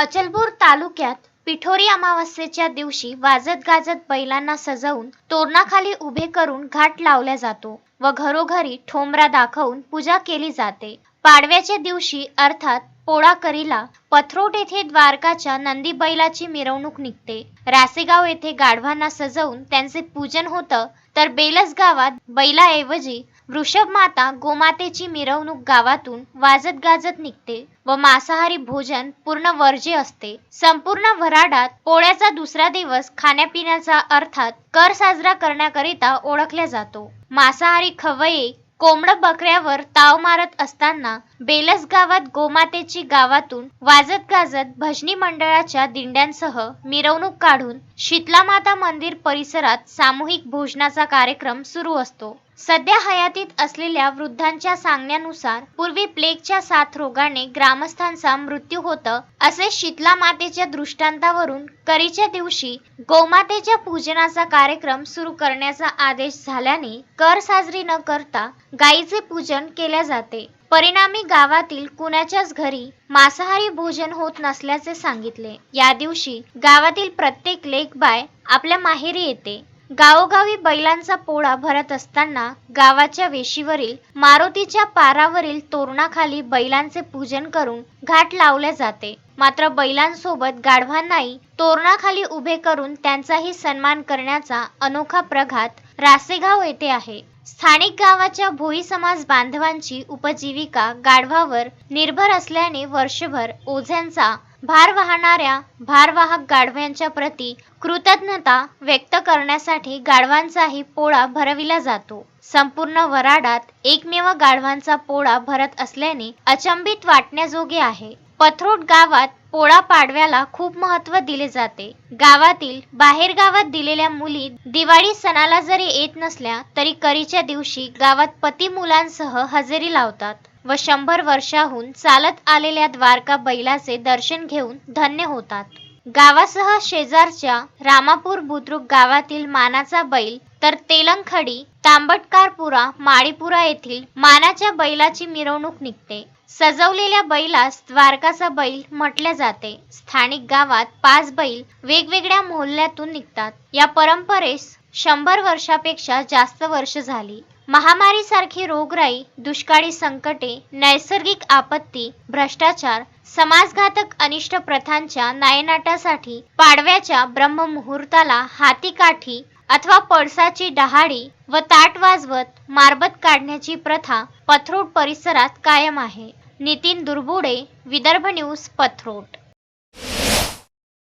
अचलपूर तालुक्यात पिठोरी अमावस्येच्या दिवशी वाजत गाजत बैलांना सजवून तोरणाखाली उभे करून घाट लावला जातो व घरोघरी ठोंबरा दाखवून पूजा केली जाते. पाडव्याच्या दिवशी अर्थात पोळाकरीला पथरोट येथे द्वारकाच्या नंदी बैलाची मिरवणूक निघते. रासेगाव येथे गाढवांना सजवून त्यांचे पूजन होतं. तर बेलस गावात बैलाऐवजी वृषभ माता गोमातेची मिरवणूक गावातून वाजत गाजत निघते व मांसाहारी भोजन पूर्ण वर्जे असते. संपूर्ण वराडात पोळ्याचा दुसरा दिवस खाण्यापिण्याचा अर्थात कर साजरा करण्याकरिता ओळखला जातो. मांसाहारी खवये कोंबड बकऱ्यावर ताव मारत असताना बेलस गावात गोमातेची गावातून वाजत गाजत भजनी मंडळाच्या दिंड्यांसह मिरवणूक काढून शीतला माता मंदिर परिसरात सामूहिक भोजनाचा कार्यक्रम सुरू असतो. सध्या हयातीत असलेल्या वृद्धांच्या सांगण्यानुसार पूर्वी प्लेगच्या साथ रोगाने ग्रामस्थांचा मृत्यू होतं असे शीतला मातेच्या दृष्टांतावरून करीच्या दिवशी गोमातेच्या पूजनाचा कार्यक्रम सुरू करण्याचा आदेश झाल्याने कर साजरी न करता गायीचे पूजन केले जाते. परिणामी गावातील कुणाच्याच घरी मांसाहारी भोजन होत नसल्याचे सांगितले. या दिवशी गावातील प्रत्येक लेखबाय आपल्या माहेरी येते. गावोगावी बैलांचा पोळा भरत असताना गावाच्या वेशीवरील मारुतीच्या पारावरील तोरणाखाली बैलांचे पूजन करून घाट लावले जाते. मात्र बैलांसोबत गाढवांनाही तोरणाखाली उभे करून त्यांचाही सन्मान करण्याचा अनोखा प्रघात रासेगाव येथे आहे. स्थानिक गावाच्या भोई समाज बांधवांची उपजीविका गाढवावर निर्भर असल्याने वर्षभर ओझ्यांचा भार वाहणाऱ्या भारवाहक गाढव्यांच्या प्रती कृतज्ञता व्यक्त करण्यासाठी गाढवांचाही पोळा भरविला जातो. संपूर्ण वराडात एकमेव गाढवांचा पोळा भरत असल्याने अचंबित वाटण्याजोगे आहे. पथरोट गावात पोळा पाडव्याला खूप महत्त्व दिले जाते. गावातील बाहेर गावात दिलेल्या मुली दिवाळी सणाला जरी येत नसल्या तरी करीच्या दिवशी गावात पती मुलांसह हजेरी लावतात व शंभर वर्षाहून चालत आलेल्या द्वारका बैलाचे दर्शन घेऊन धन्य होतात. गावासह शेजारच्या रामापूर बुद्रुक गावातील मानाचा बैल तर तेलंगखडी तांबटकारपुरा माळीपुरा येथील मानाच्या बैलाची मिरवणूक निघते. सजवलेल्या बैलास द्वारकाचा बैल म्हटले जाते. स्थानिक गावात पाच बैल वेगवेगळ्या मोहल्ल्यातून निघतात. या परंपरेस शंभर वर्षापेक्षा जास्त वर्ष झाली. महामारी सारखी रोगराई दुष्काळी संकटे नैसर्गिक आपत्ती भ्रष्टाचार समाजघातक अनिष्ट प्रथांच्या नायनाटासाठी पाडव्याच्या ब्रह्ममुहूर्ताला हातीकाठी अथवा पळसाची डहाळी व ताट वाजवत मारबत काढण्याची प्रथा पथरोड परिसरात कायम आहे. नितीन दुर्बुडे विदर्भ न्यूज पथरोड.